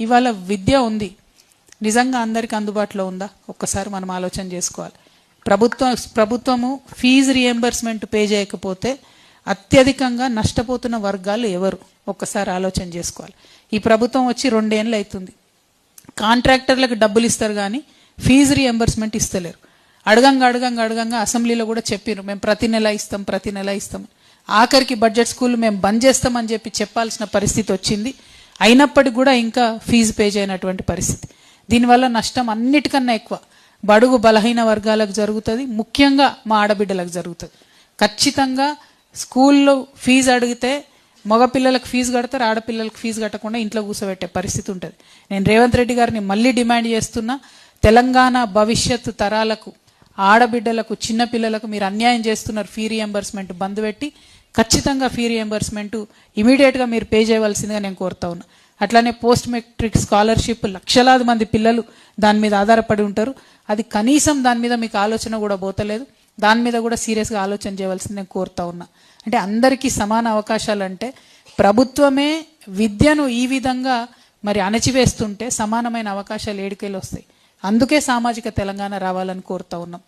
ఇవాళ విద్య ఉంది. నిజంగా అందరికీ అందుబాటులో ఉందా? ఒక్కసారి మనం ఆలోచన చేసుకోవాలి. ప్రభుత్వం ప్రభుత్వము ఫీజు రియంబర్స్మెంట్ పే చేయకపోతే అత్యధికంగా నష్టపోతున్న వర్గాలు ఎవరు? ఒక్కసారి ఆలోచన చేసుకోవాలి. ఈ ప్రభుత్వం వచ్చి రెండేళ్ళు అవుతుంది. కాంట్రాక్టర్లకు డబ్బులు ఇస్తారు కానీ ఫీజు రియంబర్స్మెంట్ ఇస్తలేరు. అడగంగా అడగంగా అడగంగా అసెంబ్లీలో కూడా చెప్పారు. మేము ప్రతి నెల ఇస్తాం ప్రతి నెల ఇస్తాం. ఆఖరికి బడ్జెట్ స్కూల్ మేము బంద్ చేస్తామని చెప్పి చెప్పాల్సిన పరిస్థితి వచ్చింది. అయినప్పటికీ కూడా ఇంకా ఫీజు పే చేయనటువంటి పరిస్థితి. దీనివల్ల నష్టం అన్నిటికన్నా ఎక్కువ. బడుగు బలహీన వర్గాలకు జరుగుతుంది ముఖ్యంగా మా ఆడబిడ్డలకు జరుగుతుంది. ఖచ్చితంగా స్కూల్లో ఫీజు అడిగితే మగపిల్లలకు ఫీజు కడతారు ఆడపిల్లలకు ఫీజు కట్టకుండా ఇంట్లో కూర్చోబెట్టే పరిస్థితి ఉంటుంది. నేను రేవంత్ రెడ్డి గారిని మళ్ళీ డిమాండ్ చేస్తున్నా తెలంగాణ భవిష్యత్తు తరాలకు ఆడబిడ్డలకు చిన్నపిల్లలకు మీరు అన్యాయం చేస్తున్నారు ఫీ రియంబర్స్మెంట్ బంద్ పెట్టి ఖచ్చితంగా ఫీ రియంబర్స్మెంట్ ఇమీడియట్గా మీరు పే చేయవలసిందిగా నేను కోరుతా ఉన్నా. అట్లానే పోస్ట్ మెట్రిక్ స్కాలర్షిప్ లక్షలాది మంది పిల్లలు దాని మీద ఆధారపడి ఉంటారు. అది కనీసం దాని మీద మీకు ఆలోచన కూడా పోతలేదు. దాని మీద కూడా సీరియస్గా ఆలోచన చేయవలసింది నేను కోరుతా ఉన్నా. అంటే అందరికీ సమాన అవకాశాలు అంటే ప్రభుత్వమే విద్యను ఈ విధంగా మరి అణచివేస్తుంటే సమానమైన అవకాశాలు ఏడుకేలు వస్తాయి. అందుకే సామాజిక తెలంగాణ రావాలని కోరుతా ఉన్నాం.